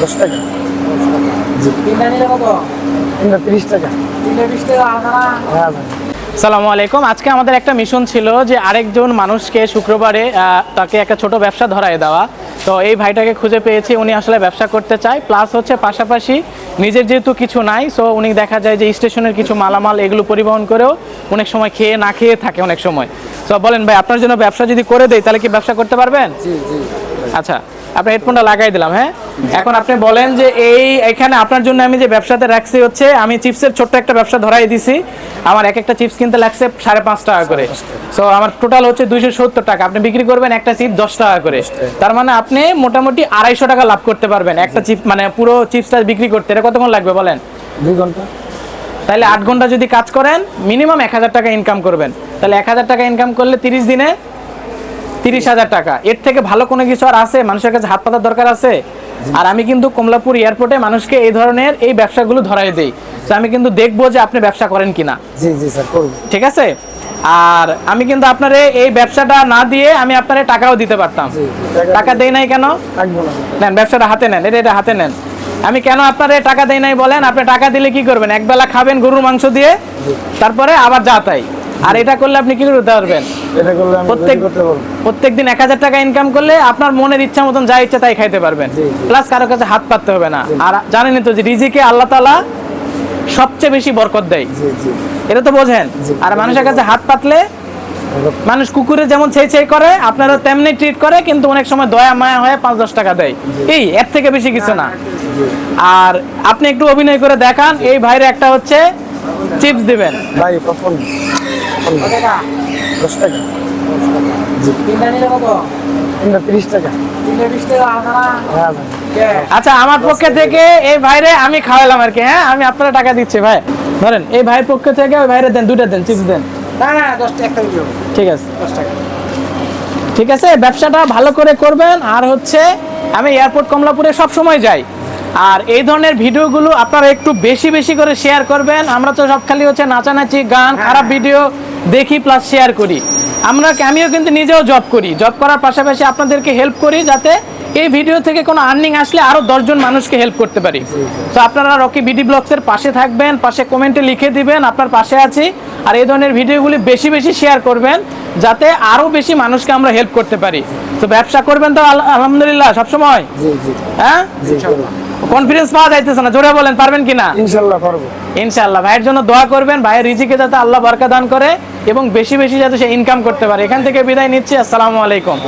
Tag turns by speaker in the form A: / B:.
A: দশ টাকা। হ্যাঁ
B: সালামু আলাইকুম। আজকে আমাদের একটা মিশন ছিল যে আরেকজন মানুষকে শুক্রবারে তাকে একটা ছোট ব্যবসা ধরায় দেওয়া। তো এই ভাইটাকে খুঁজে পেয়েছি। উনি আসলে ব্যবসা করতে চায়। প্লাস হচ্ছে পাশাপাশি নিজের যেহেতু কিছু নাই সো উনি দেখা যায় যে স্টেশনের কিছু মালামাল এগুলো পরিবহন করেও অনেক সময় খেয়ে না খেয়ে থাকে অনেক সময়। তো বলেন ভাই আপনার জন্য ব্যবসা যদি করে দেয় তাহলে কি ব্যবসা করতে পারবেন?
A: জি জি।
B: আচ্ছা। আপনি হেডফোনটা লাগাই দিলাম হ্যাঁ? এখন আপনি বলেন যে এই এখানে আপনার জন্য আমি যে ব্যবসাতে রাখছি হচ্ছে আমি চিপসের ছোট্ট একটা ব্যবসা ধরাই দিছি। আমার এক একটা চিপস কিনতে লাগছে সাড়ে পাঁচ টাকা করে। সো আমার টোটাল হচ্ছে দুইশো সত্তর টাকা। আপনি বিক্রি করবেন একটা চিপ দশ টাকা করে। তার মানে আপনি মোটামুটি আড়াইশো টাকা লাভ করতে পারবেন। একটা চিপ মানে পুরো চিপসটা বিক্রি করতে। এটা কতক্ষণ লাগবে বলেন?
A: দুই ঘণ্টা।
B: তাহলে আট ঘণ্টা যদি কাজ করেন মিনিমাম এক হাজার টাকা ইনকাম করবেন। তাহলে এক হাজার টাকা ইনকাম করলে তিরিশ দিনে তিরিশ হাজার টাকা। এর থেকে ভালো কোনো কিছু আর আছে? মানুষের কাছে হাত পাতার দরকার আছে? আর আমি কিন্তু কমলাপুর এয়ারপোর্টে মানুষকে এই ধরনের এই ব্যবসাগুলো ধরাই দিই। তো আমি কিন্তু দেখব যে আপনি ব্যবসা করেন কিনা।
A: জি জি স্যার করব।
B: ঠিক আছে? আর আমি কিন্তু আপনারে এই ব্যবসাটা না দিয়ে আমি আপনারে টাকাও দিতে পারতাম।
A: টাকা-
B: দেই নাই কেন? নেন ব্যবসাটা হাতে নেন এটা এটা হাতে নেন। আমি কেন আপনার টাকা দেই নাই বলেন? আপনি টাকা দিলে কি করবেন? একবেলা খাবেন গরুর মাংস দিয়ে তারপরে আবার যা তাই। আর এটা করলে আপনি কি করতে পারবেন?
A: এটা করলে আমি
B: প্রত্যেক দিন এক হাজার টাকা ইনকাম করলে আপনার মনের ইচ্ছা মতন যা ইচ্ছা তাই খাইতে পারবেন। প্লাস কারও কাছে হাত পাততে হবে না। আর জানেনই তো যে রিজিকে আল্লাহ তালা সবচেয়ে বেশি বরকত দেয়। এটা তো বোঝেন। আর মানুষের কাছে হাত পাতলে মানুষ কুকুরে যেমন ছেই ছেই করে আপনারা তেমনি ট্রিট করে কিন্তু অনেক সময় দয়া মায়া হয়ে পাঁচ দশ টাকা দেয়। এই এর থেকে বেশি কিছু না। আর আপনি একটু অভিনয় করে দেখান। এই ভাইরে একটা হচ্ছে চিপস দিবেন।
A: ভাই দশ টাকা। হ্যাঁ ভাই।
B: আচ্ছা আমার পক্ষ থেকে এই ভাইরে আমি খাওয়ালাম আর কি হ্যাঁ? আমি আপনারা টাকা দিচ্ছি ভাই। ধরেন এই ভাইয়ের পক্ষ থেকে ওই ভাইরে দেন দুইটা দেন চিপস দেন।
C: না না দশ টাকা একটা দিও
B: ঠিক আছে। ঠিক আছে ব্যবসাটা ভালো করে করবেন। আর হচ্ছে আমি এয়ারপোর্ট কমলাপুরে সব সময় যাই। আর এই ধরনের ভিডিওগুলো আপনারা একটু বেশি বেশি করে শেয়ার করবেন। আমরা তো সব খালি হচ্ছে নাচানাচি গান খারাপ ভিডিও দেখি প্লাস শেয়ার করি। আমরা আমিও কিন্তু নিজেও জব করি। জব করার পাশাপাশি আপনাদেরকে হেল্প করি যাতে এই ভিডিও থেকে কোনো আর্নিং আসলে আরও দশজন মানুষকে হেল্প করতে পারি। তো আপনারা রকি বিডি ব্লগসের পাশে থাকবেন পাশে কমেন্টে লিখে দিবেন আপনার পাশে আছি। আর এই ধরনের ভিডিওগুলি বেশি বেশি শেয়ার করবেন যাতে আরও বেশি মানুষকে আমরা হেল্প করতে পারি। তো ব্যবসা করবেন তো আলহামদুলিল্লাহ সবসময়? হ্যাঁ? কনফিডেন্স পাওয়া যাইতেছে না। জোরে বলেন পারবেন কিনা?
A: ইনশাল্লাহ পারব।
B: ইনশাআল্লাহ ভাইয়ের জন্য দোয়া করবেন ভাইয়ের রিজিকে যাতে আল্লাহ বরকা দান করে এবং বেশি বেশি যাতে সে ইনকাম করতে পারে। এখান থেকে বিদায় নিচ্ছি আসসালামু আলাইকুম।